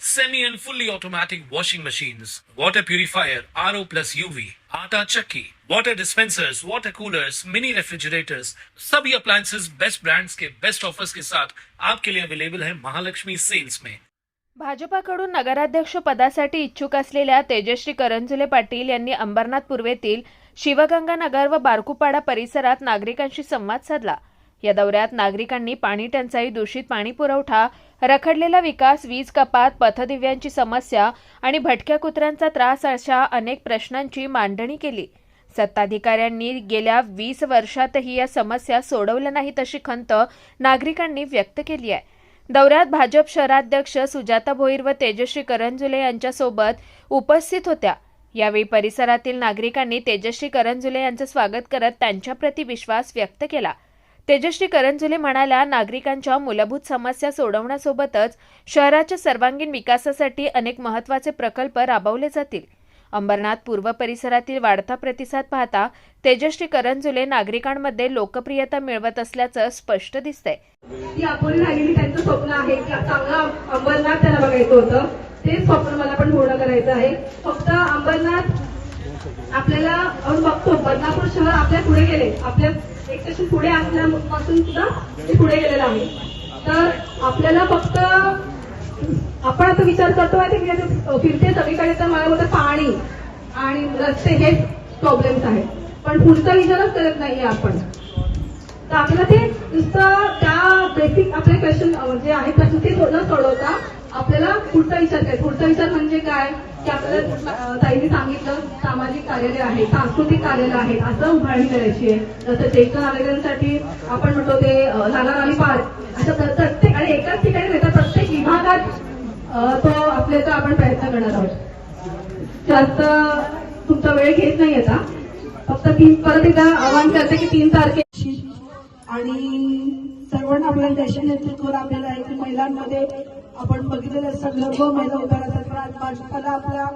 semi and fully automatic washing machines, water purifier, RO plus UV, आटा चक्की, water dispensers, water coolers, mini refrigerators, सभी appliances best brands के best offers के साथ आपके लिए अवेलेबल है महालक्ष्मी सेल्स में भाजपाकडून नगराध्यक्ष पदासाठी इच्छुक असलेल्या तेजश्री करंजुले पाटील यांनी अंबरनाथ पूर्वेतील शिवगंगा नगर व बारकुपाडा परिसरात नागरिकांशी संवाद साधला. या दौऱ्यात नागरिकांनी पाणी टंचाई दूषित पाणी पुरवठा रखडलेला विकास वीज कपात पथदिव्यांची समस्या आणि भटक्या कुत्र्यांचा त्रास अशा अनेक प्रश्नांची मांडणी केली. सत्ताधिकाऱ्यांनी गेल्या वीस वर्षातही या समस्या सोडवल्या नाहीत अशी खंत नागरिकांनी व्यक्त केली आहे. दौऱ्यात भाजप शहराध्यक्ष सुजाता भोईर व तेजश्री करंजुले यांच्यासोबत उपस्थित होत्या. यावेळी परिसरातील नागरिकांनी तेजश्री करंजुले यांचं स्वागत करत त्यांच्याप्रती विश्वास व्यक्त केला. तेजश्री करंजुले म्हणाल्या नागरिकांच्या मूलभूत समस्या सोडवण्यासोबतच शहराच्या सर्वांगीण विकासासाठी अनेक महत्त्वाचे प्रकल्प राबवले जातील. अंबरनाथ पूर्व परिसरातील वाढता प्रतिसाद पाहता तेजश्री करंजुले नागरिकांमध्ये लोकप्रियता मिळवत असल्याचं स्पष्ट दिसतंय. ती आपण राहिलेली त्यांचं स्वप्न आहे की चांगलं अंबरनाथ त्याला बघायचं होतं. ते स्वप्न मला पण पूर्ण करायचं आहे. फक्त अंबरनाथ आपल्याला आपण बघतो बदनापूर शहर आपल्या पुढे गेले. आपल्या एक सेशन पुढे असल्यापासून सुद्धा ते पुढे गेलेलं आहे. तर आपल्याला फक्त आपण आता विचार करतो माहिती की फिरते सगळीकडे तर मला बोलतं पाणी आणि रस्ते हेच प्रॉब्लेम्स आहेत. पण पुढचा विचारच करत नाहीये आपण. तर आपल्याला ते नुसतं त्या बेसिक आपले क्वेश्चन जे आहेत प्रश्न ते न सोडवता आपल्याला पुढचा विचार काय? पुढचा विचार म्हणजे काय? की आपल्याला अं, ताईंनी सांगितलं सामाजिक कार्यालय आहे सांस्कृतिक कार्यालय आहे असं उभारणी करायची आहे. जसं ज्येष्ठ नागरिकांसाठी आपण म्हणतो ते लाला नागाराणी पार्क असं प्रत्येक आणि एकाच ठिकाणी नाही तर प्रत्येक विभागात तो आपल्याचा आपण प्रयत्न करणार आहोत. जास्त तुमचा वेळ घेत नाही आता. फक्त तीन परत एकदा आवाहन करते की तीन तारखे आणि सर्वांना आपल्या देशा नेतृत्वावर आपल्याला महिलांमध्ये आपण बघितलेलं सगळं महिला उभ्या राहतात भाजपाला आपल्या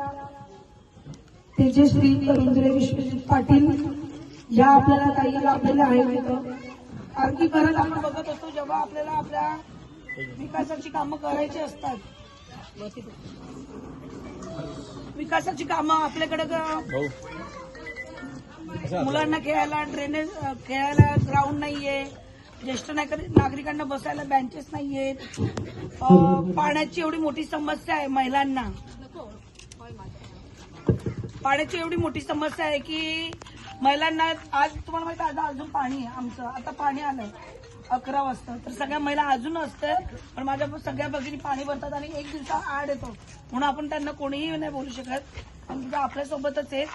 तेजश्री करंजुले विश्वजित पाटील. या आपल्याला काही लाभलेल्या आहेत तिथं कारण की परत आपण बघत असतो जेव्हा आपल्याला आपल्या विकासाची कामं करायची असतात. विकासाची कामं आपल्याकडे मुलांना खेळायला ड्रेनेज खेळायला ग्राउंड नाहीये. ज्येष्ठ नागरिकांना बसायला बेंचेस नाहीयेत. आहेत पाण्याची एवढी मोठी समस्या आहे महिलांना. पाण्याची एवढी मोठी समस्या आहे की महिलांना आज तुम्हाला माहिती आहे, आता अजून पाणी आहे आमचं. आता पाणी आलंय. अकरा वाजता. तर सगळ्या महिला अजून असतं पण माझ्या सगळ्या भगिनी पाणी भरतात आणि एक दिवसा आड येतो. म्हणून आपण त्यांना कोणीही नाही बोलू शकत. आपल्यासोबतच आहेत.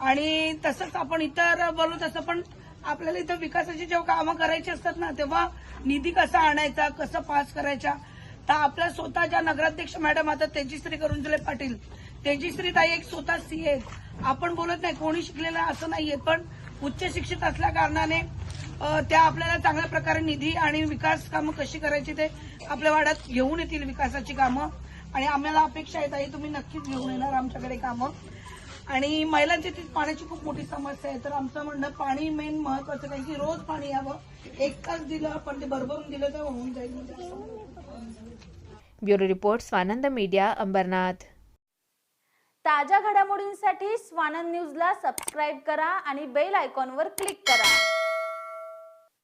आणि तसंच आपण इतर बोलू तसं पण आपल्याला इथं विकासाची जेव्हा कामं करायची असतात ना तेव्हा निधी कसा आणायचा कसं पास करायचा? तर आपल्या स्वतःच्या नगराध्यक्ष मॅडम आता तेजश्री करुंजले पाटील तेजश्री ताई एक स्वतः सी आहेत. आपण बोलत नाही कोणी शिकलेलं असं नाहीये पण उच्च शिक्षित असल्या कारणाने त्या आपल्याला चांगल्या प्रकारे निधी आणि विकास कामं कशी करायची ते आपल्या वाड्यात घेऊन येतील विकासाची कामं. आणि आम्हाला अपेक्षा आहे ताई तुम्ही नक्कीच घेऊन येणार आमच्याकडे कामं. आणि महिलांची ती पाण्याची खूप मोठी समस्या आहे. तर आमचं म्हणणं पाणी मेन महत्वाचं कारण की रोज पाणी यावं. एक तास दिलं पण ते भरभरून दिलं तर होऊन जाईल म्हणजे मला वाटतं. Bureau report Swanand media Ambernath. ताज्या घडामोडींसाठी स्वानंद न्यूजला सबस्क्राईब करा आणि बेल आयकॉनवर क्लिक करा.